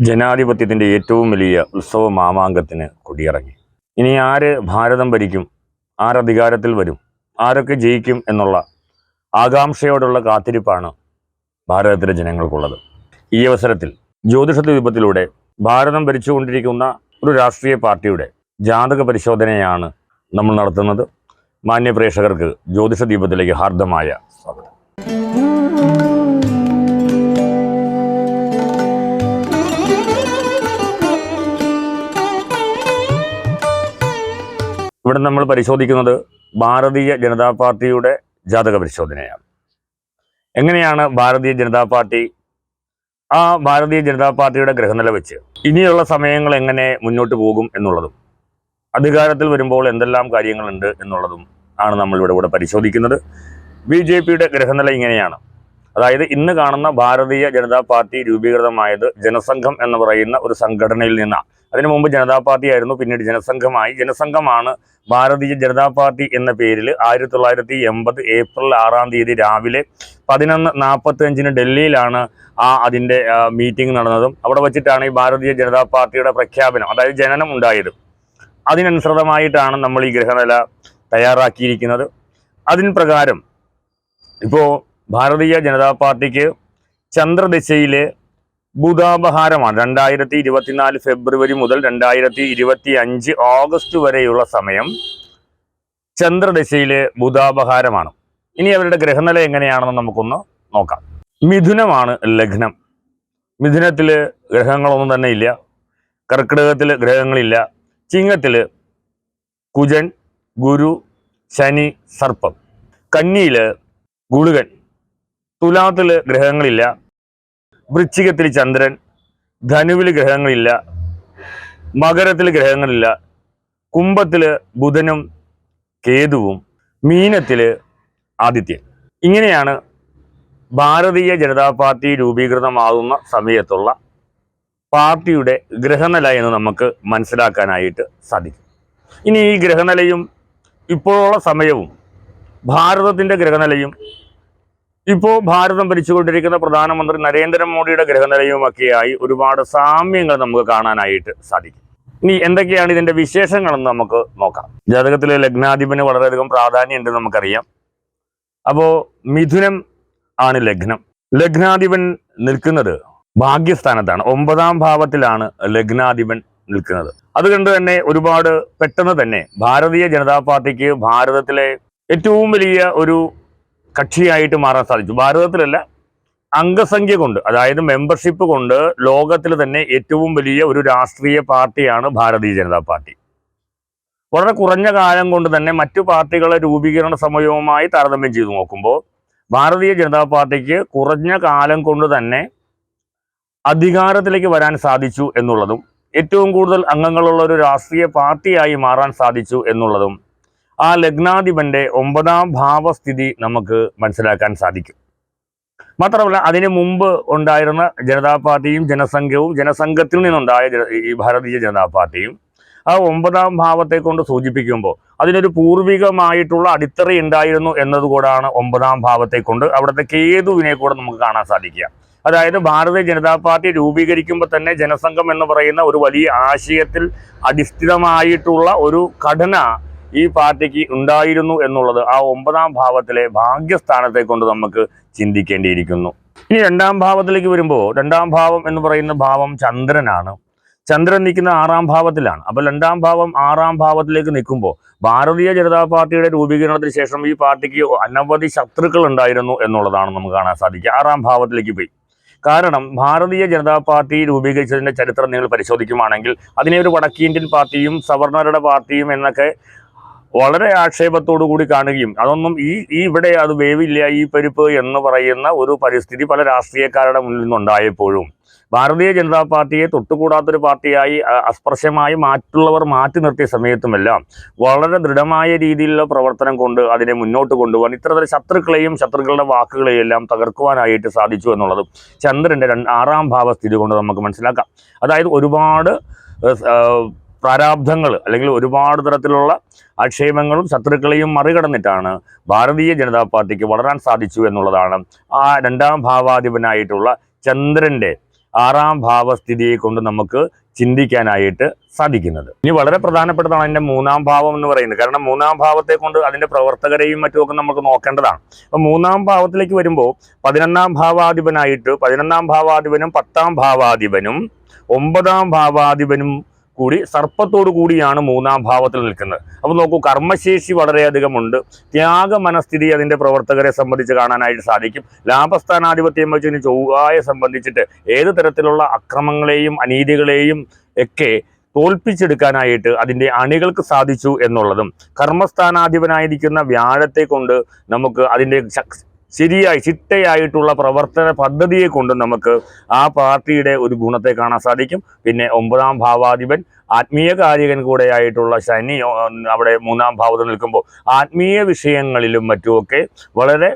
ജനാധിപത്യത്തിന്റെ ഏറ്റവും വലിയ ഉത്സവ മാമാങ്കത്തിന് കൊടിയിറങ്ങി. ഇനി ആര് ഭാരതം ഭരിക്കും? ആരധികാരത്തിൽ വരും? ആരൊക്കെ ജയിക്കും എന്നുള്ള ആകാംക്ഷയോടുള്ള കാത്തിരിപ്പാണ് ഭാരതത്തിലെ ജനങ്ങൾക്കുള്ളത്. ഈ അവസരത്തിൽ ജ്യോതിഷ ദീപത്തിലൂടെ ഭാരതം ഭരിച്ചുകൊണ്ടിരിക്കുന്ന ഒരു രാഷ്ട്രീയ പാർട്ടിയുടെ ജാതക പരിശോധനയാണ് നമ്മൾ നടത്തുന്നത്. മാന്യ പ്രേക്ഷകർക്ക് ജ്യോതിഷ ദീപത്തിലേക്ക് ഹാർദമായ സ്വാഗതം. ഇവിടെ നമ്മൾ പരിശോധിക്കുന്നത് ഭാരതീയ ജനതാ പാർട്ടിയുടെ ജാതക പരിശോധനയാണ്. എങ്ങനെയാണ് ഭാരതീയ ജനതാ പാർട്ടി ആ ഭാരതീയ ജനതാ പാർട്ടിയുടെ ഗ്രഹനില വെച്ച് ഇനിയുള്ള സമയങ്ങൾ എങ്ങനെ മുന്നോട്ട് പോകും എന്നുള്ളതും അധികാരത്തിൽ വരുമ്പോൾ എന്തെല്ലാം കാര്യങ്ങളുണ്ട് എന്നുള്ളതും ആണ് നമ്മൾ ഇവിടെ ഇവിടെ പരിശോധിക്കുന്നത്. ബി ജെ പിയുടെ ഗ്രഹനില ഇങ്ങനെയാണ്. അതായത് ഇന്ന് കാണുന്ന ഭാരതീയ ജനതാ പാർട്ടി രൂപീകൃതമായത് ജനസംഘം എന്ന് പറയുന്ന ഒരു സംഘടനയിൽ നിന്നാണ്. അതിനു മുമ്പ് ജനതാ പാർട്ടി ആയിരുന്നു പിന്നീട് ജനസംഘമായി. ജനസംഘമാണ് ഭാരതീയ ജനതാ പാർട്ടി എന്ന പേരിൽ ആയിരത്തി തൊള്ളായിരത്തി എൺപത് ഏപ്രിൽ ആറാം തീയതി രാവിലെ പതിനൊന്ന് നാൽപ്പത്തി അഞ്ചിന് ഡൽഹിയിലാണ് ആ അതിന്റെ മീറ്റിംഗ് നടന്നതും. അവിടെ വച്ചിട്ടാണ് ഈ ഭാരതീയ ജനതാ പാർട്ടിയുടെ പ്രഖ്യാപനം അതായത് ജനനം ഉണ്ടായത്. അതിനനുസൃതമായിട്ടാണ് നമ്മൾ ഈ ഗ്രഹനില തയ്യാറാക്കിയിരിക്കുന്നത്. അതിന് പ്രകാരം ഇപ്പോൾ ഭാരതീയ ജനതാ പാർട്ടിക്ക് ചന്ദ്രദിശയിലെ ബുധാപഹാരമാണ്. രണ്ടായിരത്തി ഇരുപത്തിനാല് ഫെബ്രുവരി മുതൽ രണ്ടായിരത്തി ഇരുപത്തി അഞ്ച് ഓഗസ്റ്റ് വരെയുള്ള സമയം ചന്ദ്രദശയിലെ ബുധാപഹാരമാണ്. ഇനി അവരുടെ ഗ്രഹനില എങ്ങനെയാണെന്ന് നമുക്കൊന്ന് നോക്കാം. മിഥുനമാണ് ലഗ്നം. മിഥുനത്തിൽ ഗ്രഹങ്ങളൊന്നും തന്നെ ഇല്ല. കർക്കിടകത്തിൽ ഗ്രഹങ്ങളില്ല. ചിങ്ങത്തിൽ കുജൻ ഗുരു ശനി സർപ്പം. കന്നിയിൽ ഗുളുകൻ. തുലാത്തിൽ ഗ്രഹങ്ങളില്ല. വൃശ്ചികത്തിൽ ചന്ദ്രൻ ധനുവിൽ ഗ്രഹങ്ങളില്ല മകരത്തിൽ ഗ്രഹങ്ങളില്ല കുംഭത്തിൽ ബുധനും കേതുവും മീനത്തിൽ ആദിത്യൻ. ഇങ്ങനെയാണ് ഭാരതീയ ജനതാ പാർട്ടി രൂപീകൃതമാകുന്ന സമയത്തുള്ള പാർട്ടിയുടെ ഗ്രഹനില എന്ന് നമുക്ക് മനസ്സിലാക്കാനായിട്ട് സാധിക്കും. ഇനി ഈ ഗ്രഹനിലയും ഇപ്പോഴുള്ള സമയവും ഭാരതത്തിന്റെ ഗ്രഹനിലയും ഇപ്പോൾ ഭാരതം ഭരിച്ചുകൊണ്ടിരിക്കുന്ന പ്രധാനമന്ത്രി നരേന്ദ്രമോദിയുടെ ഗ്രഹനിലയുമൊക്കെയായി ഒരുപാട് സാമ്യങ്ങൾ നമുക്ക് കാണാനായിട്ട് സാധിക്കും. ഇനി എന്തൊക്കെയാണ് ഇതിന്റെ വിശേഷങ്ങളെന്ന് നമുക്ക് നോക്കാം. ജാതകത്തിലെ ലഗ്നാധിപന് വളരെയധികം പ്രാധാന്യമുണ്ട് നമുക്കറിയാം. അപ്പോൾ മിഥുനം ആണ് ലഗ്നം. ലഗ്നാധിപൻ നിൽക്കുന്നത് ഭാഗ്യസ്ഥാനത്താണ്. ഒമ്പതാം ഭാവത്തിലാണ് ലഗ്നാധിപൻ നിൽക്കുന്നത്. അതുകൊണ്ട് തന്നെ ഒരുപാട് പെട്ടെന്ന് തന്നെ ഭാരതീയ ജനതാ പാർട്ടിക്ക് ഭാരതത്തിലെ ഏറ്റവും വലിയ ഒരു കക്ഷിയായിട്ട് മാറാൻ സാധിച്ചു. ഭാരതത്തിലല്ല അംഗസംഖ്യ കൊണ്ട് അതായത് മെമ്പർഷിപ്പ് കൊണ്ട് ലോകത്തിൽ തന്നെ ഏറ്റവും വലിയ ഒരു രാഷ്ട്രീയ പാർട്ടിയാണ് ഭാരതീയ ജനതാ പാർട്ടി. വളരെ കുറഞ്ഞ കാലം കൊണ്ട് തന്നെ മറ്റു പാർട്ടികളെ രൂപീകരണ സമയവുമായി താരതമ്യം ചെയ്തു നോക്കുമ്പോൾ ഭാരതീയ ജനതാ പാർട്ടിക്ക് കുറഞ്ഞ കാലം കൊണ്ട് തന്നെ അധികാരത്തിലേക്ക് വരാൻ സാധിച്ചു എന്നുള്ളതും ഏറ്റവും കൂടുതൽ അംഗങ്ങളുള്ള ഒരു രാഷ്ട്രീയ പാർട്ടിയായി മാറാൻ സാധിച്ചു എന്നുള്ളതും ആ ലഗ്നാധിപന്റെ ഒമ്പതാം ഭാവസ്ഥിതി നമുക്ക് മനസ്സിലാക്കാൻ സാധിക്കും. മാത്രമല്ല അതിന് മുമ്പ് ഉണ്ടായിരുന്ന ജനതാ പാർട്ടിയും ജനസംഘവും ജനസംഘത്തിൽ നിന്നുണ്ടായ ഈ ഭാരതീയ ജനതാ പാർട്ടിയും ആ ഒമ്പതാം ഭാവത്തെ കൊണ്ട് സൂചിപ്പിക്കുമ്പോൾ അതിനൊരു പൂർവികമായിട്ടുള്ള അടിത്തറ ഉണ്ടായിരുന്നു എന്നതുകൂടാണ് ഒമ്പതാം ഭാവത്തെ കൊണ്ട് അവിടുത്തെ കേതുവിനെ കൂടെ നമുക്ക് കാണാൻ സാധിക്കുക. അതായത് ഭാരതീയ ജനതാ പാർട്ടി രൂപീകരിക്കുമ്പോൾ തന്നെ ജനസംഘം എന്ന് പറയുന്ന ഒരു വലിയ ആശയത്തിൽ അടിസ്ഥിതമായിട്ടുള്ള ഒരു ഘടന ഈ പാർട്ടിക്ക് ഉണ്ടായിരുന്നു എന്നുള്ളത് ആ ഒമ്പതാം ഭാവത്തിലെ ഭാഗ്യസ്ഥാനത്തെ കൊണ്ട് നമുക്ക് ചിന്തിക്കേണ്ടിയിരിക്കുന്നു. ഇനി രണ്ടാം ഭാവത്തിലേക്ക് വരുമ്പോൾ രണ്ടാം ഭാവം എന്ന് പറയുന്ന ഭാവം ചന്ദ്രനാണ്. ചന്ദ്രൻ നിൽക്കുന്ന ആറാം ഭാവത്തിലാണ്. അപ്പോൾ രണ്ടാം ഭാവം ആറാം ഭാവത്തിലേക്ക് നിൽക്കുമ്പോൾ ഭാരതീയ ജനതാ പാർട്ടിയുടെ രൂപീകരണത്തിന് ശേഷം ഈ പാർട്ടിക്ക് അനവധി ശത്രുക്കൾ ഉണ്ടായിരുന്നു എന്നുള്ളതാണ് നമുക്ക് കാണാൻ സാധിക്കുക. ആറാം ഭാവത്തിലേക്ക് പോയി. കാരണം ഭാരതീയ ജനതാ പാർട്ടി രൂപീകരിച്ചതിന്റെ ചരിത്രം നിങ്ങൾ പരിശോധിക്കുകയാണെങ്കിൽ അതിനെ ഒരു വടക്കേ ഇന്ത്യൻ പാർട്ടിയും സവർണറുടെ പാർട്ടിയും എന്നൊക്കെ വളരെ ആക്ഷേപത്തോടു കൂടി കാണുകയും അതൊന്നും ഈ ഈ ഇവിടെ അത് വേവില്ല ഈ പരിപ്പ് എന്ന് പറയുന്ന ഒരു പരിസ്ഥിതി പല രാഷ്ട്രീയക്കാരുടെ മുന്നിൽ നിന്നുണ്ടായപ്പോഴും ഭാരതീയ ജനതാ പാർട്ടിയെ തൊട്ടുകൂടാത്തൊരു പാർട്ടിയായി അസ്പർശമായി മാറ്റുള്ളവർ മാറ്റി നിർത്തിയ സമയത്തുമെല്ലാം വളരെ ദൃഢമായ രീതിയിലുള്ള പ്രവർത്തനം കൊണ്ട് അതിനെ മുന്നോട്ട് കൊണ്ടുപോകാൻ ഇത്തരത്തിൽ ശത്രുക്കളെയും ശത്രുക്കളുടെ വാക്കുകളെയും എല്ലാം തകർക്കുവാനായിട്ട് സാധിച്ചു എന്നുള്ളതും ചന്ദ്രന്റെ ആറാം ഭാവസ്ഥിതി കൊണ്ട് നമുക്ക് മനസ്സിലാക്കാം. അതായത് ഒരുപാട് പ്രാരാബ്ധങ്ങൾ അല്ലെങ്കിൽ ഒരുപാട് തരത്തിലുള്ള ആക്ഷേപങ്ങളും ശത്രുക്കളെയും മറികടന്നിട്ടാണ് ഭാരതീയ ജനതാ പാർട്ടിക്ക് വളരാൻ സാധിച്ചു എന്നുള്ളതാണ് ആ രണ്ടാം ഭാവാധിപനായിട്ടുള്ള ചന്ദ്രന്റെ ആറാം ഭാവസ്ഥിതിയെ കൊണ്ട് നമുക്ക് ചിന്തിക്കാനായിട്ട് സാധിക്കുന്നത്. ഇനി വളരെ പ്രധാനപ്പെട്ടതാണ് അതിന്റെ മൂന്നാം ഭാവം എന്ന് പറയുന്നത്. കാരണം മൂന്നാം ഭാവത്തെ കൊണ്ട് അതിന്റെ പ്രവർത്തകരെയും മറ്റുമൊക്കെ നമുക്ക് നോക്കേണ്ടതാണ്. അപ്പോൾ മൂന്നാം ഭാവത്തിലേക്ക് വരുമ്പോൾ പതിനൊന്നാം ഭാവാധിപനായിട്ട് പതിനൊന്നാം ഭാവാധിപനും പത്താം ഭാവാധിപനും ഒമ്പതാം ഭാവാധിപനും കൂടി സർപ്പത്തോടു കൂടിയാണ് മൂന്നാം ഭാവത്തിൽ നിൽക്കുന്നത്. അപ്പോൾ നോക്കൂ കർമ്മശേഷി വളരെയധികം ഉണ്ട്. ത്യാഗ മനസ്ഥിതി അതിന്റെ പ്രവർത്തകരെ സംബന്ധിച്ച് കാണാനായിട്ട് സാധിക്കും. ലാഭസ്ഥാനാധിപത്യം വെച്ച് ഇനി ചൊവ്വായെ സംബന്ധിച്ചിട്ട് ഏത് തരത്തിലുള്ള അക്രമങ്ങളെയും അനീതികളെയും ഒക്കെ തോൽപ്പിച്ചെടുക്കാനായിട്ട് അതിന്റെ അണികൾക്ക് സാധിച്ചു എന്നുള്ളതും കർമ്മസ്ഥാനാധിപനായിരിക്കുന്ന വ്യാഴത്തെ കൊണ്ട് നമുക്ക് അതിന്റെ ശരിയായി ചിട്ടയായിട്ടുള്ള പ്രവർത്തന പദ്ധതിയെ കൊണ്ട് നമുക്ക് ആ പാർട്ടിയുടെ ഒരു ഗുണത്തെ കാണാൻ സാധിക്കും. പിന്നെ ഒമ്പതാം ഭാവാധിപൻ ആത്മീയ കാരികൻ കൂടെയായിട്ടുള്ള ശനി അവിടെ മൂന്നാം ഭാവത്തിൽ നിൽക്കുമ്പോൾ ആത്മീയ വിഷയങ്ങളിലും മറ്റുമൊക്കെ വളരെ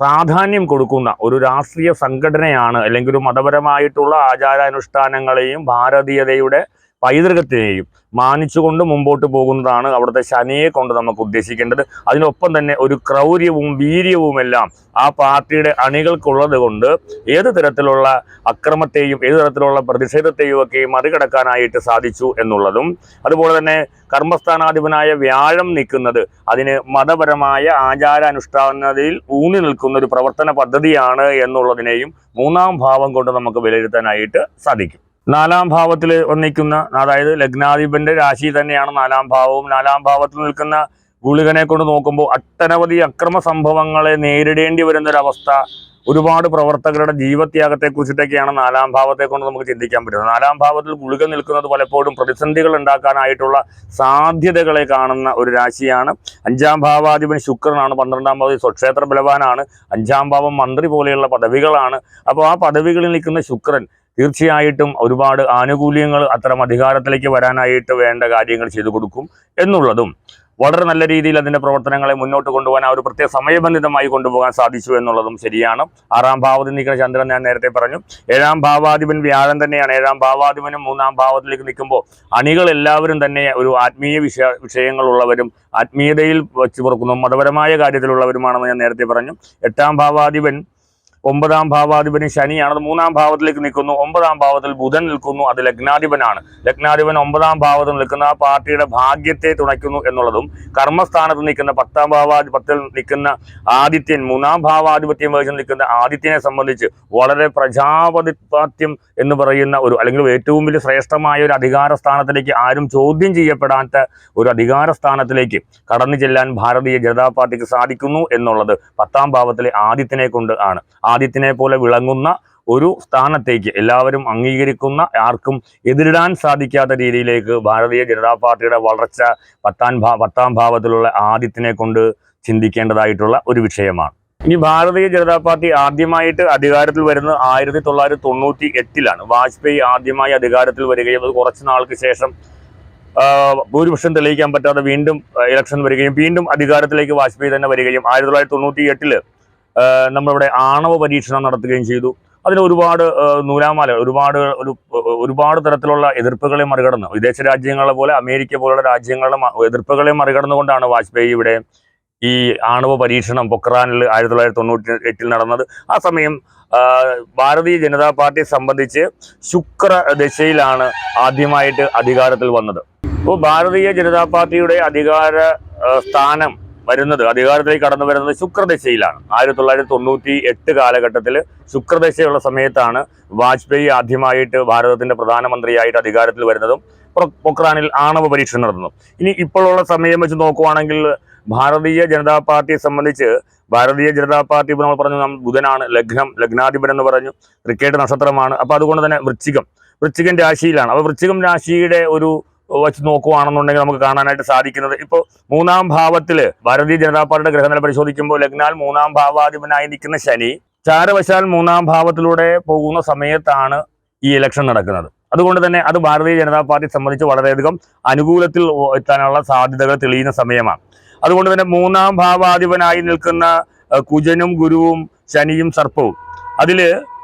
പ്രാധാന്യം കൊടുക്കുന്ന ഒരു രാഷ്ട്രീയ സംഘടനയാണ് അല്ലെങ്കിൽ ഒരു മതപരമായിട്ടുള്ള ആചാരാനുഷ്ഠാനങ്ങളെയും ഭാരതീയതയുടെ പൈതൃകത്തിനെയും മാനിച്ചുകൊണ്ട് മുമ്പോട്ട് പോകുന്നതാണ് അവിടുത്തെ ശനിയെ കൊണ്ട് നമുക്ക് ഉദ്ദേശിക്കേണ്ടത്. അതിനൊപ്പം തന്നെ ഒരു ക്രൗര്യവും വീര്യവും എല്ലാം ആ പാർട്ടിയുടെ അണികൾക്കുള്ളത് കൊണ്ട് ഏത് തരത്തിലുള്ള അക്രമത്തെയും ഏത് തരത്തിലുള്ള പ്രതിഷേധത്തെയും ഒക്കെ മറികടക്കാനായിട്ട് സാധിച്ചു എന്നുള്ളതും അതുപോലെ തന്നെ കർമ്മസ്ഥാനാധിപനായ വ്യാഴം നിൽക്കുന്നത് അതിന് മതപരമായ ആചാരാനുഷ്ഠാനതയിൽ ഊന്നി നിൽക്കുന്ന ഒരു പ്രവർത്തന പദ്ധതിയാണ് എന്നുള്ളതിനെയും മൂന്നാം ഭാവം കൊണ്ട് നമുക്ക് വിലയിരുത്താനായിട്ട് സാധിക്കും. നാലാം ഭാവത്തിൽ വന്നിക്കുന്ന അതായത് ലഗ്നാധിപന്റെ രാശി തന്നെയാണ് നാലാം ഭാവവും. നാലാം ഭാവത്തിൽ നിൽക്കുന്ന ഗുളികനെ കൊണ്ട് നോക്കുമ്പോൾ ഒട്ടനവധി അക്രമ സംഭവങ്ങളെ നേരിടേണ്ടി വരുന്ന ഒരു അവസ്ഥ ഒരുപാട് പ്രവർത്തകരുടെ ജീവത്യാഗത്തെ കുറിച്ചിട്ടൊക്കെയാണ് നാലാം ഭാവത്തെ കൊണ്ട് നമുക്ക് ചിന്തിക്കാൻ പറ്റുന്നത്. നാലാം ഭാവത്തിൽ ഗുളിക നിൽക്കുന്നത് പലപ്പോഴും പ്രതിസന്ധികൾ ഉണ്ടാക്കാനായിട്ടുള്ള സാധ്യതകളെ കാണുന്ന ഒരു രാശിയാണ്. അഞ്ചാം ഭാവാധിപൻ ശുക്രനാണ് പന്ത്രണ്ടാം ഭാവതി സ്വക്ഷേത്ര ബലവാനാണ് അഞ്ചാം ഭാവം മന്ത്രി പോലെയുള്ള പദവികളാണ്. അപ്പോൾ ആ പദവികളിൽ നിൽക്കുന്ന ശുക്രൻ തീർച്ചയായിട്ടും ഒരുപാട് ആനുകൂല്യങ്ങൾ അത്തരം അധികാരത്തിലേക്ക് വരാനായിട്ട് വേണ്ട കാര്യങ്ങൾ ചെയ്തു കൊടുക്കും എന്നുള്ളതും വളരെ നല്ല രീതിയിൽ അതിന്റെ പ്രവർത്തനങ്ങളെ മുന്നോട്ട് കൊണ്ടുപോകാൻ ആ ഒരു പ്രത്യേക സമയബന്ധിതമായി കൊണ്ടുപോകാൻ സാധിച്ചു എന്നുള്ളതും ശരിയാണ്. ആറാം ഭാവത്തിൽ നിൽക്കുന്ന ചന്ദ്രൻ ഞാൻ നേരത്തെ പറഞ്ഞു. ഏഴാം ഭാവാധിപൻ വ്യാഴം തന്നെയാണ്. ഏഴാം ഭാവാധിപനും മൂന്നാം ഭാവത്തിലേക്ക് നിൽക്കുമ്പോൾ അണികൾ എല്ലാവരും തന്നെ ഒരു ആത്മീയ വിഷയ വിഷയങ്ങളുള്ളവരും ആത്മീയതയിൽ വെച്ച് പുറക്കുന്നു. മതപരമായ കാര്യത്തിലുള്ളവരുമാണെന്ന് ഞാൻ നേരത്തെ പറഞ്ഞു. എട്ടാം ഭാവാധിപൻ ഒമ്പതാം ഭാവാധിപന് ശനിയാണ് അത് മൂന്നാം ഭാവത്തിലേക്ക് നിൽക്കുന്നു. ഒമ്പതാം ഭാവത്തിൽ ബുധൻ നിൽക്കുന്നു. അത് ലഗ്നാധിപനാണ്. ലഗ്നാധിപൻ ഒമ്പതാം ഭാവത്തിൽ നിൽക്കുന്ന ആ പാർട്ടിയുടെ ഭാഗ്യത്തെ തുണയ്ക്കുന്നു എന്നുള്ളതും കർമ്മസ്ഥാനത്ത് നിൽക്കുന്ന പത്താം ഭാവാധി പത്തിൽ നിൽക്കുന്ന ആദിത്യൻ മൂന്നാം ഭാവാധിപത്യം വഹിച്ച് നിൽക്കുന്ന ആദിത്യനെ സംബന്ധിച്ച് വളരെ പ്രജാപതിപാത്യം എന്ന് പറയുന്ന ഒരു അല്ലെങ്കിൽ ഏറ്റവും വലിയ ശ്രേഷ്ഠമായ ഒരു അധികാര സ്ഥാനത്തിലേക്ക് ആരും ചോദ്യം ചെയ്യപ്പെടാത്ത ഒരു അധികാര സ്ഥാനത്തിലേക്ക് കടന്നു ചെല്ലാൻ ഭാരതീയ ജനതാ പാർട്ടിക്ക് സാധിക്കുന്നു എന്നുള്ളത് പത്താം ഭാവത്തിലെ ആദിത്യനെ കൊണ്ട് ആണ്. ആദിത്യനെ പോലെ വിളങ്ങുന്ന ഒരു സ്ഥാനത്തേക്ക് എല്ലാവരും അംഗീകരിക്കുന്ന ആർക്കും എതിരിടാൻ സാധിക്കാത്ത രീതിയിലേക്ക് ഭാരതീയ ജനതാ പാർട്ടിയുടെ വളർച്ച പത്താം ഭാ പത്താം ഭാവത്തിലുള്ള ആദിത്യനെ കൊണ്ട് ചിന്തിക്കേണ്ടതായിട്ടുള്ള ഒരു വിഷയമാണ്. ഇനി ഭാരതീയ ജനതാ പാർട്ടി ആദ്യമായിട്ട് അധികാരത്തിൽ വരുന്നത് ആയിരത്തി തൊള്ളായിരത്തി തൊണ്ണൂറ്റി എട്ടിലാണ്. വാജ്പേയി ആദ്യമായി അധികാരത്തിൽ വരികയും അത് കുറച്ച് നാൾക്ക് ശേഷം ഭൂരിപക്ഷം തെളിയിക്കാൻ പറ്റാതെ വീണ്ടും ഇലക്ഷൻ വരികയും വീണ്ടും അധികാരത്തിലേക്ക് വാജ്പേയി തന്നെ വരികയും ആയിരത്തി തൊള്ളായിരത്തി തൊണ്ണൂറ്റി എട്ടിൽ നമ്മളിവിടെ ആണവ പരീക്ഷണം നടത്തുകയും ചെയ്തു. അതിന് ഒരുപാട് നൂലാമാല ഒരുപാട് ഒരു ഒരുപാട് തരത്തിലുള്ള എതിർപ്പുകളെ മറികടന്ന്. വിദേശ രാജ്യങ്ങളെ പോലെ അമേരിക്ക പോലുള്ള രാജ്യങ്ങളുടെ എതിർപ്പുകളെ മറികടന്നുകൊണ്ടാണ് വാജ്പേയി ഇവിടെ ഈ ആണവ പരീക്ഷണം പൊക്രാനിൽ ആയിരത്തി തൊള്ളായിരത്തി തൊണ്ണൂറ്റി എട്ടിൽ നടന്നത്. ആ സമയം ഭാരതീയ ജനതാ പാർട്ടി സംബന്ധിച്ച് ശുക്ര ദശയിലാണ് ആദ്യമായിട്ട് അധികാരത്തിൽ വന്നത്. അപ്പോൾ ഭാരതീയ ജനതാ പാർട്ടിയുടെ അധികാര സ്ഥാനം വരുന്നത് അധികാരത്തിലേക്ക് കടന്നു വരുന്നത് ശുക്രദശയിലാണ്. ആയിരത്തി തൊള്ളായിരത്തി തൊണ്ണൂറ്റി എട്ട് കാലഘട്ടത്തിൽ ശുക്രദശയുള്ള സമയത്താണ് വാജ്പേയി ആദ്യമായിട്ട് ഭാരതത്തിന്റെ പ്രധാനമന്ത്രിയായിട്ട് അധികാരത്തിൽ വരുന്നതും പൊക്രാനിൽ ആണവ പരീക്ഷണം നടന്നു ഇനി ഇപ്പോഴുള്ള സമയം വെച്ച് നോക്കുവാണെങ്കിൽ ഭാരതീയ ജനതാ പാർട്ടിയെ സംബന്ധിച്ച് ഭാരതീയ ജനതാ പാർട്ടി ഇപ്പോൾ നമ്മൾ പറഞ്ഞു നമ്മൾ ബുധനാണ് ലഗ്നം ലഗ്നാധിപൻ എന്ന് പറഞ്ഞു ക്രിക്കറ്റ് നക്ഷത്രമാണ്. അപ്പോൾ അതുകൊണ്ട് തന്നെ വൃശ്ചികം. വൃശ്ചികൻ രാശിയിലാണ്. അപ്പോൾ വൃശ്ചികം രാശിയുടെ ഒരു വച്ച് നോക്കുവാണെന്നുണ്ടെങ്കിൽ നമുക്ക് കാണാനായിട്ട് സാധിക്കുന്നത്. ഇപ്പോൾ മൂന്നാം ഭാവത്തിൽ ഭാരതീയ ജനതാ പാർട്ടിയുടെ ഗ്രഹനില പരിശോധിക്കുമ്പോൾ ലഗ്നാൽ മൂന്നാം ഭാവാധിപനായി നിൽക്കുന്ന ശനി ചാരവശാൽ മൂന്നാം ഭാവത്തിലൂടെ പോകുന്ന സമയത്താണ് ഈ ഇലക്ഷൻ നടക്കുന്നത്. അതുകൊണ്ട് തന്നെ അത് ഭാരതീയ ജനതാ പാർട്ടി സംബന്ധിച്ച് വളരെയധികം അനുകൂലത്തിൽ എത്താനുള്ള സാധ്യതകൾ തെളിയുന്ന സമയമാണ്. അതുകൊണ്ട് തന്നെ മൂന്നാം ഭാവാധിപനായി നിൽക്കുന്ന കുജനും ഗുരുവും ശനിയും സർപ്പവും. അതിൽ ആ,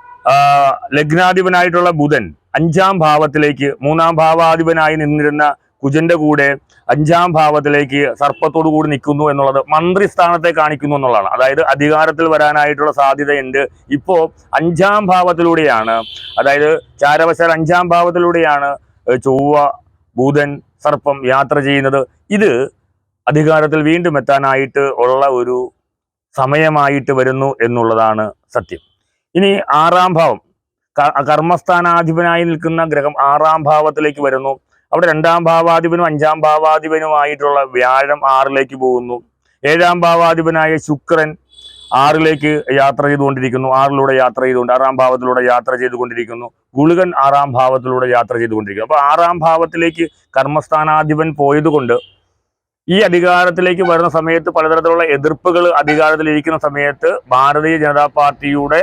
ലഗ്നാധിപനായിട്ടുള്ള ബുധൻ അഞ്ചാം ഭാവത്തിലേക്ക് മൂന്നാം ഭാവാധിപനായി നിന്നിരുന്ന കുജന്റെ കൂടെ അഞ്ചാം ഭാവത്തിലേക്ക് സർപ്പത്തോടു കൂടി നിൽക്കുന്നു എന്നുള്ളത് മന്ത്രി സ്ഥാനത്തെ കാണിക്കുന്നു എന്നുള്ളതാണ്. അതായത് അധികാരത്തിൽ വരാനായിട്ടുള്ള സാധ്യതയുണ്ട്. ഇപ്പോൾ അഞ്ചാം ഭാവത്തിലൂടെയാണ് അതായത് ചാരവശാൽ അഞ്ചാം ഭാവത്തിലൂടെയാണ് ചൊവ്വ ബുധൻ സർപ്പം യാത്ര ചെയ്യുന്നത്. ഇത് അധികാരത്തിൽ വീണ്ടും എത്താനായിട്ട് ഉള്ള ഒരു സമയമായിട്ട് വരുന്നു എന്നുള്ളതാണ് സത്യം. ഇനി ആറാം ഭാവം. കർമ്മസ്ഥാനാധിപനായി നിൽക്കുന്ന ഗ്രഹം ആറാം ഭാവത്തിലേക്ക് വരുന്നു. അവിടെ രണ്ടാം ഭാവാധിപനും അഞ്ചാം ഭാവാധിപനുമായിട്ടുള്ള വ്യാഴം ആറിലേക്ക് പോകുന്നു. ഏഴാം ഭാവാധിപനായ ശുക്രൻ ആറിലേക്ക് യാത്ര ചെയ്തുകൊണ്ടിരിക്കുന്നു. ആറിലൂടെ യാത്ര ചെയ്തുകൊണ്ട് ആറാം ഭാവത്തിലൂടെ യാത്ര ചെയ്തുകൊണ്ടിരിക്കുന്നു. ഗുളികൻ ആറാം ഭാവത്തിലൂടെ യാത്ര ചെയ്തുകൊണ്ടിരിക്കുന്നു. അപ്പോൾ ആറാം ഭാവത്തിലേക്ക് കർമ്മസ്ഥാനാധിപൻ പോയതുകൊണ്ട് ഈ അധികാരത്തിലേക്ക് വരുന്ന സമയത്ത് പലതരത്തിലുള്ള എതിർപ്പുകൾ അധികാരത്തിലിരിക്കുന്ന സമയത്ത് ഭാരതീയ ജനതാ പാർട്ടിയുടെ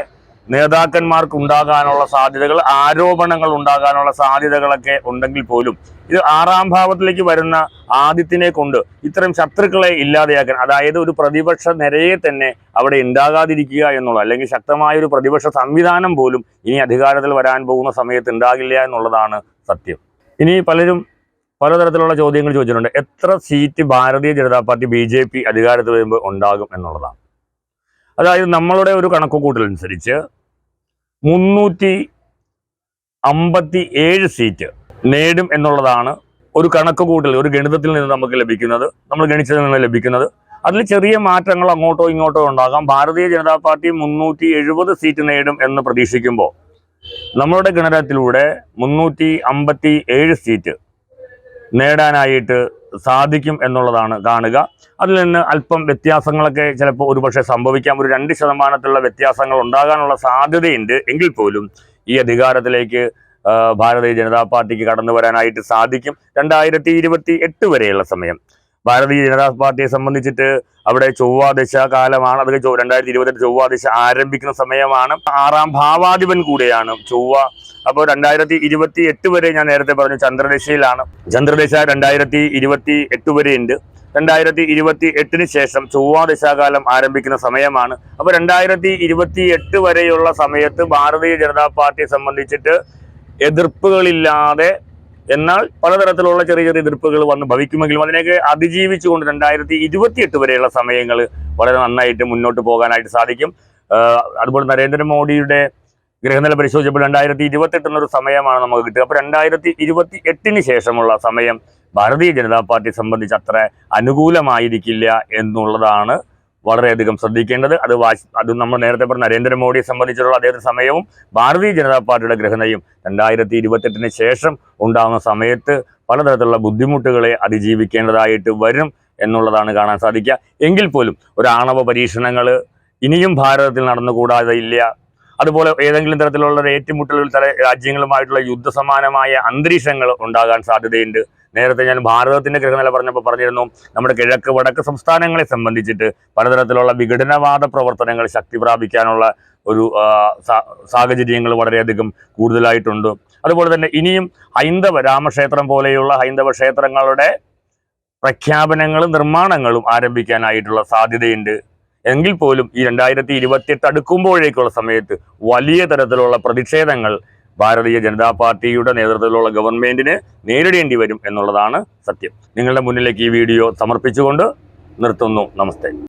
നേതാക്കന്മാർക്ക് ഉണ്ടാകാനുള്ള സാധ്യതകൾ ആരോപണങ്ങൾ ഉണ്ടാകാനുള്ള സാധ്യതകളൊക്കെ ഉണ്ടെങ്കിൽ പോലും ഇത് ആറാം ഭാവത്തിലേക്ക് വരുന്ന ആദിത്യനെ കൊണ്ട് ഇത്തരം ശത്രുക്കളെ ഇല്ലാതെയാക്കാൻ അതായത് ഒരു പ്രതിപക്ഷ നിരയെ തന്നെ അവിടെ ഉണ്ടാകാതിരിക്കുക എന്നുള്ള അല്ലെങ്കിൽ ശക്തമായ ഒരു പ്രതിപക്ഷ സംവിധാനം പോലും ഇനി അധികാരത്തിൽ വരാൻ പോകുന്ന സമയത്ത് ഉണ്ടാകില്ല എന്നുള്ളതാണ് സത്യം. ഇനി പലരും പലതരത്തിലുള്ള ചോദ്യങ്ങൾ ചോദിച്ചിട്ടുണ്ട്. എത്ര seat Bharatiya Janata party B J P അധികാരത്തിൽ വരുമ്പോൾ ഉണ്ടാകും എന്നുള്ളതാണ്. അതായത് നമ്മളുടെ ഒരു കണക്കുകൂട്ടലനുസരിച്ച് മുന്നൂറ്റി അമ്പത്തി ഏഴ് സീറ്റ് നേടും എന്നുള്ളതാണ് ഒരു കണക്ക് കൂട്ടൽ ഒരു ഗണിതത്തിൽ നിന്ന് നമുക്ക് ലഭിക്കുന്നത്. നമ്മൾ ഗണിച്ചതിൽ നിന്ന് ലഭിക്കുന്നത്. അതിൽ ചെറിയ മാറ്റങ്ങൾ അങ്ങോട്ടോ ഇങ്ങോട്ടോ ഉണ്ടാകാം. ഭാരതീയ ജനതാ പാർട്ടി മുന്നൂറ്റി എഴുപത് സീറ്റ് നേടും എന്ന് പ്രതീക്ഷിക്കുമ്പോൾ നമ്മളുടെ ഗണനത്തിലൂടെ മുന്നൂറ്റി അമ്പത്തി ഏഴ് സീറ്റ് നേടാനായിട്ട് സാധിക്കും എന്നുള്ളതാണ് കാണുക. അതിൽ നിന്ന് അല്പം വ്യത്യാസങ്ങളൊക്കെ ചിലപ്പോൾ ഒരുപക്ഷെ സംഭവിക്കാം. ഒരു രണ്ട് ശതമാനത്തിലുള്ള വ്യത്യാസങ്ങൾ ഉണ്ടാകാനുള്ള സാധ്യതയുണ്ട് എങ്കിൽ പോലും ഈ അധികാരത്തിലേക്ക് ഭാരതീയ ജനതാ പാർട്ടിക്ക് കടന്നു വരാനായിട്ട് സാധിക്കും. രണ്ടായിരത്തി ഇരുപത്തി എട്ട് വരെയുള്ള സമയം. ഭാരതീയ ജനതാ പാർട്ടിയെ സംബന്ധിച്ചിട്ട് അവിടെ ചൊവ്വാദിശ കാലമാണ്. അത് രണ്ടായിരത്തി ഇരുപത്തെട്ട് ചൊവ്വാദിശ ആരംഭിക്കുന്ന സമയമാണ്. ആറാം ഭാവാധിപൻ കൂടെയാണ് ചൊവ്വ അപ്പോൾ രണ്ടായിരത്തി ഇരുപത്തി എട്ട് വരെ ഞാൻ നേരത്തെ പറഞ്ഞു ചന്ദ്രദശയിലാണ് ചന്ദ്രദശ രണ്ടായിരത്തി ഇരുപത്തി എട്ട് വരെ ഉണ്ട്. രണ്ടായിരത്തി ഇരുപത്തി എട്ടിന് ശേഷം ചൊവ്വാദശാകാലം ആരംഭിക്കുന്ന സമയമാണ്. അപ്പോൾ രണ്ടായിരത്തി ഇരുപത്തി എട്ട് വരെയുള്ള സമയത്ത് ഭാരതീയ ജനതാ പാർട്ടിയെ സംബന്ധിച്ചിട്ട് എതിർപ്പുകളില്ലാതെ എന്നാൽ പലതരത്തിലുള്ള ചെറിയ ചെറിയ എതിർപ്പുകൾ വന്ന് ഭവിക്കുമെങ്കിലും അതിനെയൊക്കെ അതിജീവിച്ചുകൊണ്ട് രണ്ടായിരത്തി ഇരുപത്തിയെട്ട് വരെയുള്ള സമയങ്ങൾ വളരെ നന്നായിട്ട് മുന്നോട്ട് പോകാനായിട്ട് സാധിക്കും. അതുപോലെ നരേന്ദ്രമോദിയുടെ ഗ്രഹനില പരിശോധിച്ചപ്പോൾ രണ്ടായിരത്തി ഇരുപത്തെട്ട് എന്നൊരു സമയമാണ് നമുക്ക് കിട്ടുക. അപ്പോൾ രണ്ടായിരത്തി ഇരുപത്തി എട്ടിന് ശേഷമുള്ള സമയം ഭാരതീയ ജനതാ പാർട്ടി സംബന്ധിച്ച് അത്ര അനുകൂലമായിരിക്കില്ല എന്നുള്ളതാണ് വളരെയധികം ശ്രദ്ധിക്കേണ്ടത്. അത് വാശ് അത് നമ്മൾ നേരത്തെ പറഞ്ഞ നരേന്ദ്രമോദിയെ സംബന്ധിച്ചുള്ള അദ്ദേഹത്തെ സമയവും ഭാരതീയ ജനതാ പാർട്ടിയുടെ ഗ്രഹണയും രണ്ടായിരത്തി ഇരുപത്തെട്ടിന് ശേഷം ഉണ്ടാകുന്ന സമയത്ത് പലതരത്തിലുള്ള ബുദ്ധിമുട്ടുകളെ അതിജീവിക്കേണ്ടതായിട്ട് വരും എന്നുള്ളതാണ് കാണാൻ സാധിക്കുക. എങ്കിൽ പോലും ഒരു ആണവ പരീക്ഷണങ്ങൾ ഇനിയും ഭാരതത്തിൽ നടന്നുകൂടാതെ ഇല്ല. അതുപോലെ ഏതെങ്കിലും തരത്തിലുള്ള ഏറ്റുമുട്ടലുകൾ തല രാജ്യങ്ങളുമായിട്ടുള്ള യുദ്ധസമാനമായ അന്തരീക്ഷങ്ങൾ ഉണ്ടാകാൻ സാധ്യതയുണ്ട്. നേരത്തെ ഞാൻ ഭാരതത്തിന്റെ ഗ്രഹനില പറഞ്ഞപ്പോൾ പറഞ്ഞിരുന്നു നമ്മുടെ കിഴക്ക് വടക്ക് സംസ്ഥാനങ്ങളെ സംബന്ധിച്ചിട്ട് പലതരത്തിലുള്ള വിഘടനവാദ പ്രവർത്തനങ്ങൾ ശക്തി പ്രാപിക്കാനുള്ള ഒരു സാഹചര്യങ്ങൾ വളരെയധികം കൂടുതലായിട്ടുണ്ട്. അതുപോലെ തന്നെ ഇനിയും ഹൈന്ദവ രാമക്ഷേത്രം പോലെയുള്ള ഹൈന്ദവ ക്ഷേത്രങ്ങളുടെ പ്രഖ്യാപനങ്ങളും നിർമ്മാണങ്ങളും ആരംഭിക്കാനായിട്ടുള്ള സാധ്യതയുണ്ട്. എങ്കിൽ പോലും ഈ രണ്ടായിരത്തി ഇരുപത്തിയെട്ട് അടുക്കുമ്പോഴേക്കുള്ള സമയത്ത് വലിയ തരത്തിലുള്ള പ്രതിഷേധങ്ങൾ ഭാരതീയ ജനതാ പാർട്ടിയുടെ നേതൃത്വത്തിലുള്ള ഗവൺമെന്റിന് നേരിടേണ്ടി വരും എന്നുള്ളതാണ് സത്യം. നിങ്ങളുടെ മുന്നിലേക്ക് ഈ വീഡിയോ സമർപ്പിച്ചുകൊണ്ട് നിർത്തുന്നു. നമസ്തേ.